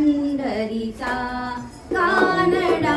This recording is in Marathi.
पंढरीचा कानडा